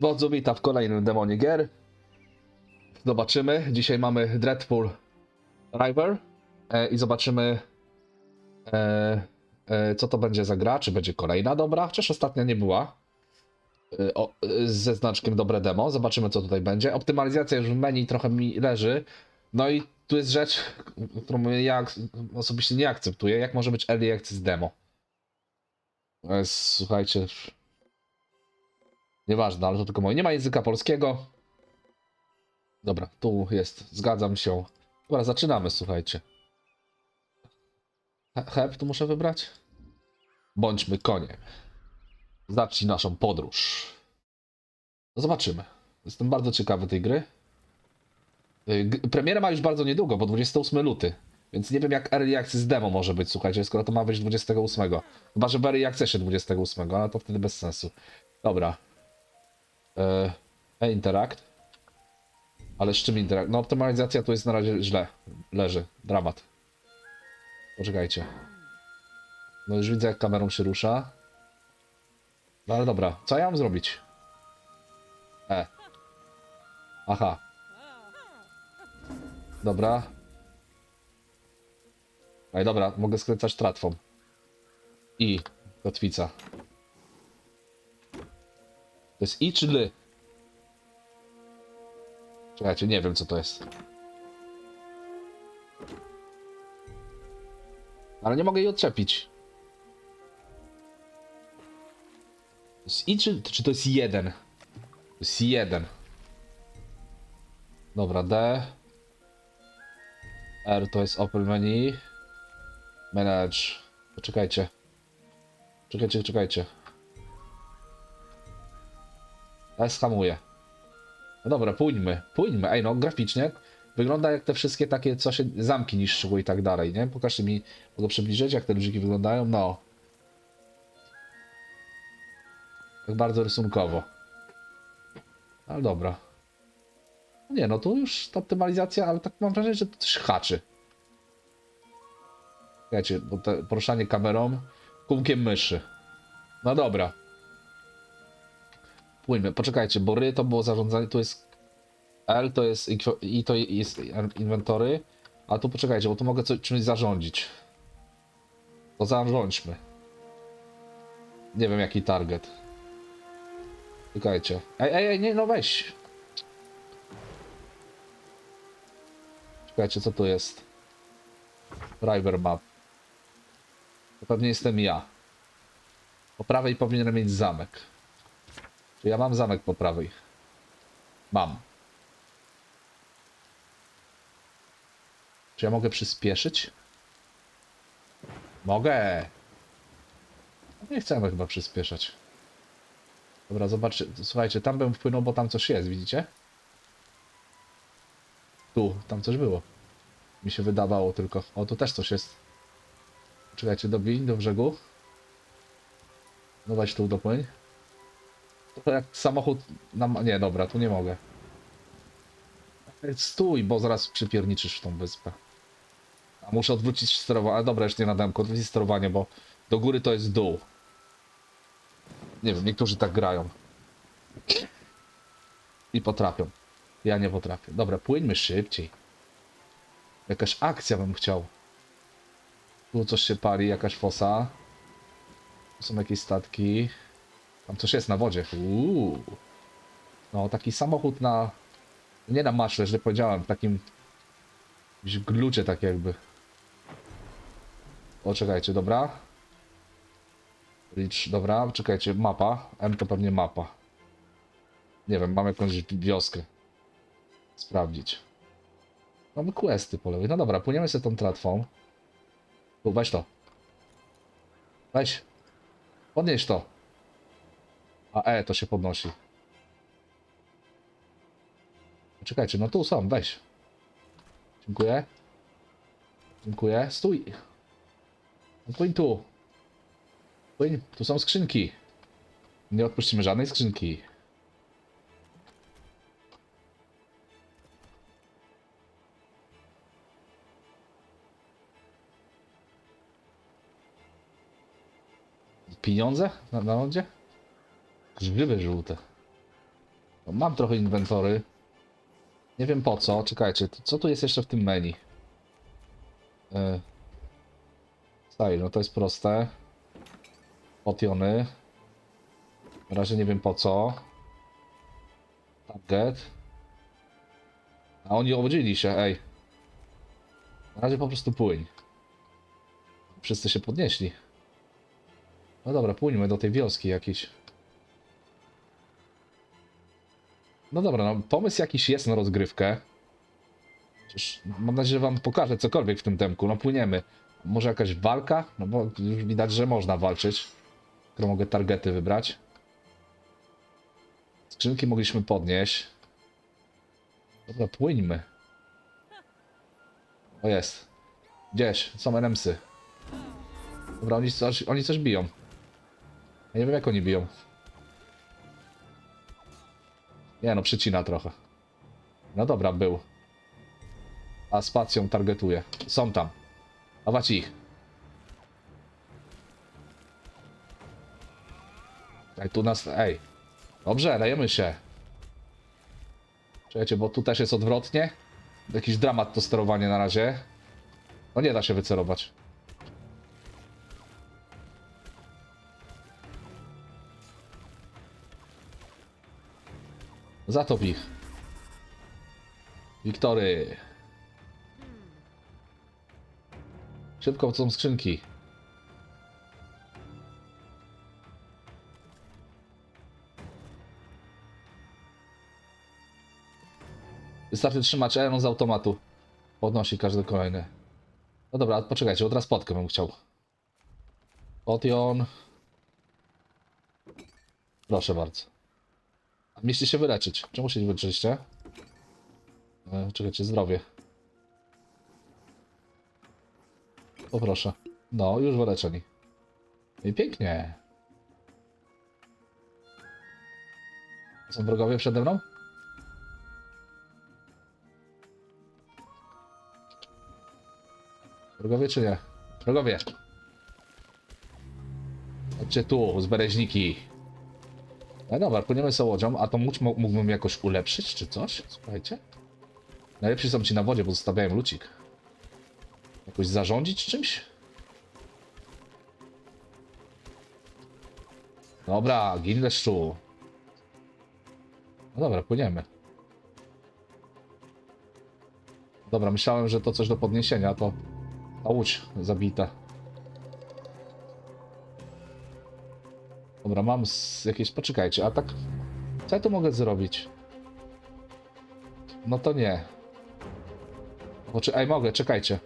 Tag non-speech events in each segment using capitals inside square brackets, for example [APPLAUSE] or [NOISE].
Wodzu wita w kolejnym demonie gier. Zobaczymy. Dzisiaj mamy Dreadful River e, i zobaczymy e, e, co to będzie za gra. Czy będzie kolejna dobra? Chociaż ostatnia nie była. E, o, e, ze znaczkiem dobre demo. Zobaczymy co tutaj będzie. Optymalizacja już w menu trochę mi leży. No i tu jest rzecz, którą ja osobiście nie akceptuję. Jak może być early access demo? E, Słuchajcie, Nieważne, ale to tylko moje. Nie ma języka polskiego. Dobra, tu jest. Zgadzam się. Dobra, zaczynamy, słuchajcie. He- Heb tu muszę wybrać? Bądźmy koniem. Zacznij naszą podróż. No zobaczymy. Jestem bardzo ciekawy tej gry. Y, g- Premiera ma już bardzo niedługo, bo 28 luty. Więc nie wiem jak Early Access demo może być, słuchajcie, skoro to ma wyjść 28. Chyba, że w Early Accessie 28, ale to wtedy bez sensu. Dobra. E, E-Interact. Ale z czym Interact? No optymalizacja tu jest na razie źle. Leży. Dramat. Poczekajcie. No już widzę jak kamerą się rusza. No ale dobra. Co ja mam zrobić? E. Aha. Dobra. Ej, dobra. Mogę skręcać tratwą. I. Kotwica. To jest i czy ly? Czekajcie, nie wiem co to jest. Ale nie mogę jej odczepić. To jest i czy, czy to jest jeden? To jest jeden. Dobra, D. R to jest open menu. Manage. Poczekajcie. Czekajcie, czekajcie. S hamuje. No dobra, pójdźmy, pójdźmy. Ej, no graficznie wygląda jak te wszystkie takie, co się zamki niszczyły i tak dalej, nie? Pokażcie mi, mogę przybliżyć, jak te ludziki wyglądają? No. Tak bardzo rysunkowo. Ale dobra. Nie, no tu już ta optymalizacja, ale tak mam wrażenie, że to coś haczy. Wiecie, bo poruszanie kamerą, kółkiem myszy. No dobra. Płyńmy, poczekajcie, bo ry to było zarządzanie, tu jest L to jest i to jest inwentory, a tu poczekajcie, bo tu mogę coś, czymś zarządzić. To zarządźmy. Nie wiem jaki target. Czekajcie. Ej, ej, ej, nie, no weź. Czekajcie, co tu jest? Driver map. To pewnie jestem ja. Po prawej powinienem mieć zamek. Ja mam zamek po prawej? Mam. Czy ja mogę przyspieszyć? Mogę. Nie chcemy chyba przyspieszać. Dobra, zobaczcie. Słuchajcie, tam bym wpłynął, bo tam coś jest, widzicie? Tu, tam coś było. Mi się wydawało tylko. O, tu też coś jest. Czekajcie, dobij do brzegu. No weź tu dopłyń. To jak samochód nam... Nie, dobra, tu nie mogę. Stój, bo zaraz przypierniczysz w tą wyspę. A muszę odwrócić sterowanie. Ale dobra, już nie nadam odwrócić sterowanie, bo do góry to jest dół. Nie wiem, niektórzy tak grają. I potrafią. Ja nie potrafię. Dobra, płyńmy szybciej. Jakaś akcja bym chciał. Tu coś się pali, jakaś fosa. Tu są jakieś statki. Tam coś jest na wodzie. Uuu. No, taki samochód na... Nie na maśle, źle powiedziałem. Takim... Gdzieś w glucie tak jakby. O, czekajcie, dobra. Licz, dobra, czekajcie, mapa. M to pewnie mapa. Nie wiem, mam jakąś wioskę. Sprawdzić. Mamy questy po lewej. No dobra, płyniemy sobie tą tratwą. Tu, weź to. Weź. Podnieś to. A E to się podnosi. Czekajcie, no tu są, weź. Dziękuję. Dziękuję. Stój. No Płyń tu. Płyń, tu są skrzynki. Nie odpuścimy żadnej skrzynki. Pieniądze na, na lądzie? Grzyby żółte. No, Mam trochę inwentory. Nie wiem po co. Czekajcie, co tu jest jeszcze w tym menu? Yy. Style, no to jest proste. Potiony. Na razie nie wiem po co. Target. A oni obudzili się, ej. Na razie po prostu płyń. Wszyscy się podnieśli. No dobra, płyńmy do tej wioski jakiejś. No dobra, no pomysł jakiś jest na rozgrywkę. Przecież mam nadzieję, że wam pokażę cokolwiek w tym temku. No płyniemy. Może jakaś walka? No bo już widać, że można walczyć. Skoro mogę targety wybrać. Skrzynki mogliśmy podnieść. Dobra, płyńmy. O jest. Gdzieś, są NMsy. Dobra, oni coś, oni coś biją. Ja nie wiem jak oni biją. Nie no, przycina trochę. No dobra, był. A spacją targetuje. Są tam. Dawać ich. Ej, tu nas... Ej. Dobrze, dajemy się. Czekajcie, bo tu też jest odwrotnie. Jakiś dramat to sterowanie na razie. No nie da się wycerować. Zatop ich. Wiktory. Szybko są skrzynki. Wystarczy trzymać E z automatu. Podnosi każdy kolejny. No dobra, poczekajcie, od razu potkę bym chciał. Potion. Proszę bardzo. A Mieliście się wyleczyć. Czemu się nie wyleczyliście? E, czekajcie, zdrowie. Poproszę. No, już wyleczeni. I pięknie. Są wrogowie przede mną? Wrogowie czy nie? Wrogowie! Chodźcie tu, z bereźniki. No dobra, płyniemy sobie łodzią, a to łódź mógłbym jakoś ulepszyć, czy coś? Słuchajcie. Najlepsi są ci na wodzie, bo zostawiają lucik. Jakoś zarządzić czymś? Dobra, gin deszczu. No dobra, płyniemy. Dobra, myślałem, że to coś do podniesienia, to ta łódź zabita. Dobra, mam jakieś... Poczekajcie, a tak... Co ja tu mogę zrobić? No to nie. Poczy... Ej, mogę, czekajcie.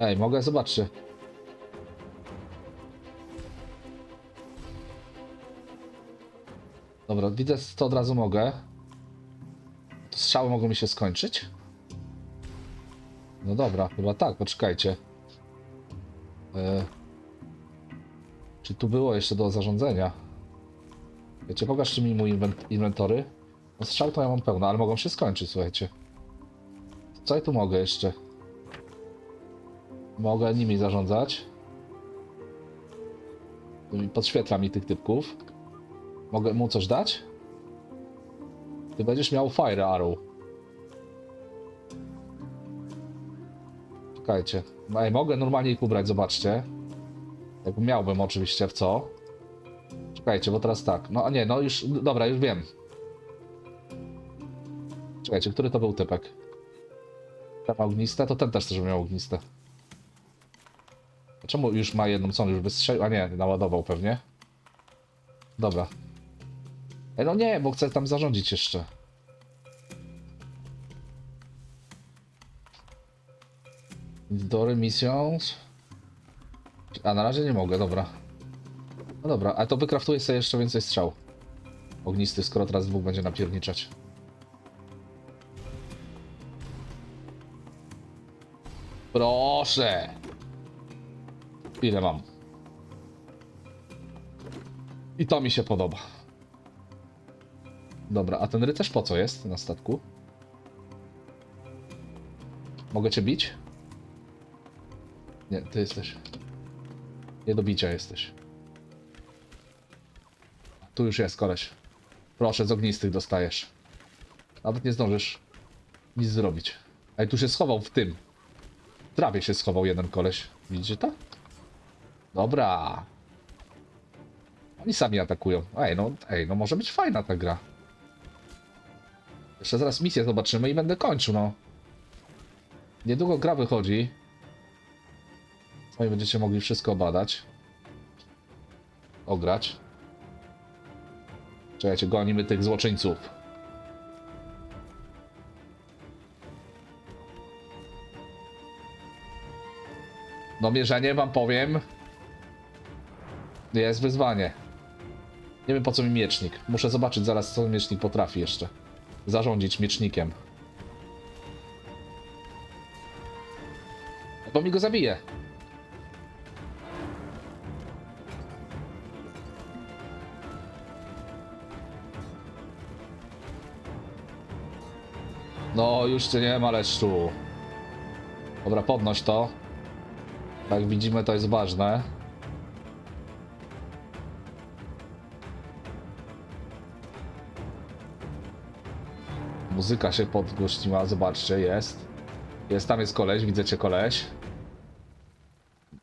Ej, mogę? Zobaczcie. Dobra, widzę, to od razu mogę. To strzały mogą mi się skończyć? No dobra, chyba tak, poczekajcie. E... Czy tu było jeszcze do zarządzania? Wiecie, pokażcie mi mój inwent inwentory. No strzał to ja mam pełno, ale mogą się skończyć, słuchajcie. Co ja tu mogę jeszcze? Mogę nimi zarządzać. Podświetla mi tych typków. Mogę mu coś dać? Ty będziesz miał Fire Arrow. Czekajcie. No, Ej, mogę normalnie ich ubrać, zobaczcie. Jakby miałbym oczywiście w co. Czekajcie, bo teraz tak. No a nie, no już. Dobra, już wiem. Czekajcie, który to był typek? Ten ma ogniste, to ten też też miał ogniste. A Czemu już ma jedną, co on już wystrzelił? A nie, naładował pewnie. Dobra. Ej, no nie, bo chcę tam zarządzić jeszcze. Dory missions. A na razie nie mogę, dobra. No dobra, a to wykraftuję sobie jeszcze więcej strzał. Ognisty, skoro teraz dwóch będzie napierniczać. Proszę! Ile mam? I to mi się podoba. Dobra, a ten rycerz po co jest na statku? Mogę cię bić? Nie, ty jesteś. Nie do bicia jesteś. Tu już jest koleś. Proszę, z ognistych dostajesz. Nawet nie zdążysz nic zrobić. Ej, tu się schował w tym. W trawie się schował jeden koleś. Widzicie to? Dobra. Oni sami atakują. Ej, no, ej, no może być fajna ta gra. Jeszcze zaraz misję zobaczymy i będę kończył, no. Niedługo gra wychodzi. Sami będziecie mogli wszystko badać. Ograć. Czekajcie, gonimy tych złoczyńców. No mierzenie wam powiem. Jest wyzwanie. Nie wiem po co mi miecznik. Muszę zobaczyć zaraz co miecznik potrafi jeszcze. Zarządzić miecznikiem. Bo mi go zabije. No, już cię nie ma leszczu. Dobra, podnoś to. Jak widzimy, to jest ważne. Muzyka się podgłośniła, zobaczcie, jest. Jest, tam jest koleś, widzę cię koleś.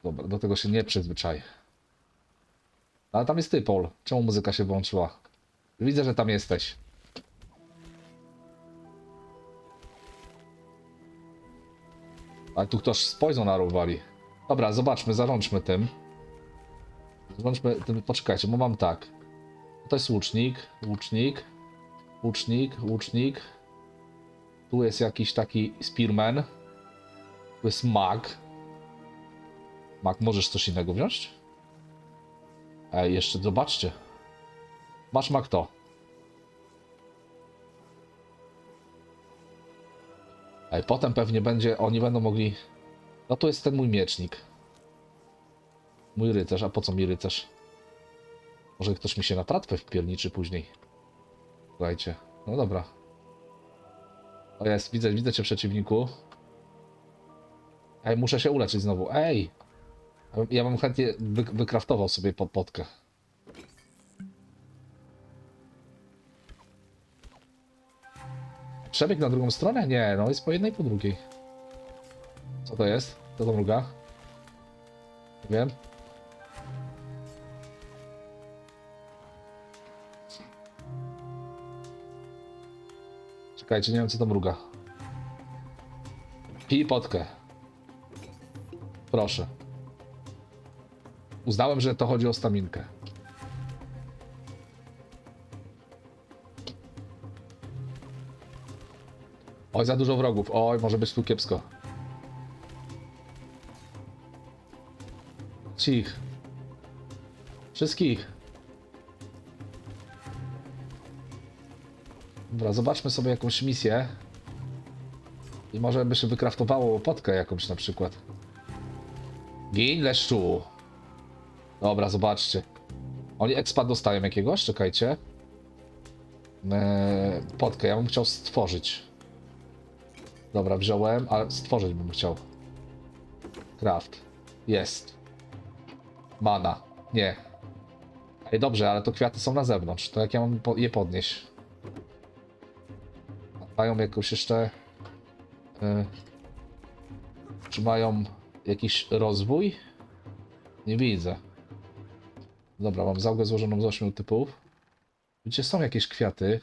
Dobra, do tego się nie przyzwyczaj. Ale tam jest ty, Paul. Czemu muzyka się włączyła? Widzę, że tam jesteś. Ale tu ktoś z Poisona wali. Dobra, zobaczmy, zarączmy tym. Zarączmy tym, poczekajcie, bo mam tak. To jest łucznik, łucznik, łucznik, łucznik. Tu jest jakiś taki spearman. Tu jest mag. Mag, możesz coś innego wziąć? Ej, jeszcze zobaczcie. Masz mag to. Potem pewnie będzie, oni będą mogli... No tu jest ten mój miecznik. Mój rycerz, a po co mi rycerz? Może ktoś mi się na tratwę wpierniczy później. Słuchajcie, no dobra. O jest, widzę, widzę cię przeciwniku. Ej, muszę się uleczyć znowu. Ej! Ja bym- chętnie wy, wykraftował sobie po potkę. Przebieg na drugą stronę? Nie, no jest po jednej, po drugiej. Co to jest? Co to mruga? Nie Wiem. Czekajcie, nie wiem co to mruga. Pij potkę. Proszę. Uznałem, że to chodzi o staminkę. Oj, za dużo wrogów. Oj, może być tu kiepsko. Cich. Wszystkich. Dobra, zobaczmy sobie jakąś misję. I może by się wykraftowało łopotkę jakąś na przykład. Gin leszczu. Dobra, zobaczcie. Oni expa dostają jakiegoś, czekajcie. Eee, potkę, ja bym chciał stworzyć. Dobra, wziąłem, ale stworzyć bym chciał. Craft. Jest. Mana. Nie. Ej, dobrze, ale to kwiaty są na zewnątrz. To jak ja mam je podnieść? Mają jakąś jeszcze... y, czy mają jakiś rozwój? Nie widzę. Dobra, mam załogę złożoną z 8 typów. Gdzie są jakieś kwiaty?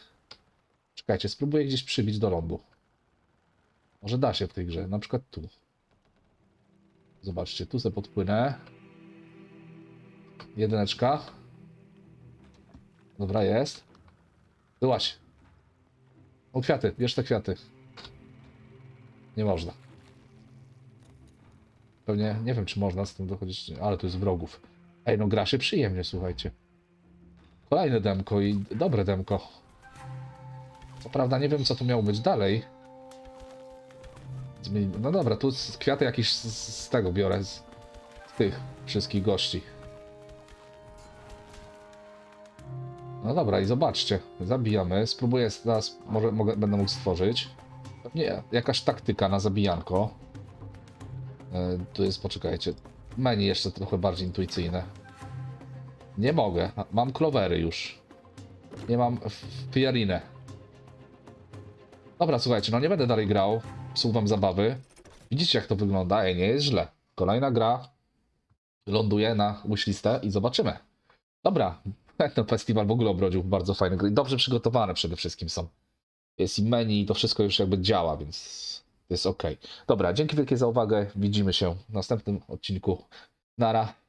Czekajcie, spróbuję gdzieś przybić do lądu. Może da się w tej grze, na przykład tu. Zobaczcie, tu sobie podpłynę. Jedyneczka. Dobra, jest. Byłaś. O, kwiaty, bierz te kwiaty. Nie można. Pewnie, nie wiem czy można z tym dochodzić, ale tu jest wrogów. Ej, no gra się przyjemnie, słuchajcie. Kolejne demko i dobre demko. Co prawda nie wiem co tu miało być dalej. No dobra, tu z- kwiaty jakieś z, z tego biorę, z, z tych wszystkich gości. No dobra, i zobaczcie, zabijamy. Spróbuję teraz, może mogę, będę mógł stworzyć. Pewnie jakaś taktyka na zabijanko. E, tu jest, poczekajcie, menu jeszcze trochę bardziej intuicyjne. Nie mogę, mam clovery już. Nie mam f- fiarinę. Dobra, słuchajcie, no nie będę dalej grał. Psuł wam zabawy. Widzicie jak to wygląda? Ej, nie jest źle. Kolejna gra ląduje na wishlistę i zobaczymy. Dobra, [LAUGHS] ten festiwal w ogóle obrodził bardzo fajne gry. Dobrze przygotowane przede wszystkim są. Jest i menu i to wszystko już jakby działa, więc jest ok. Dobra, dzięki wielkie za uwagę. Widzimy się w następnym odcinku. Nara.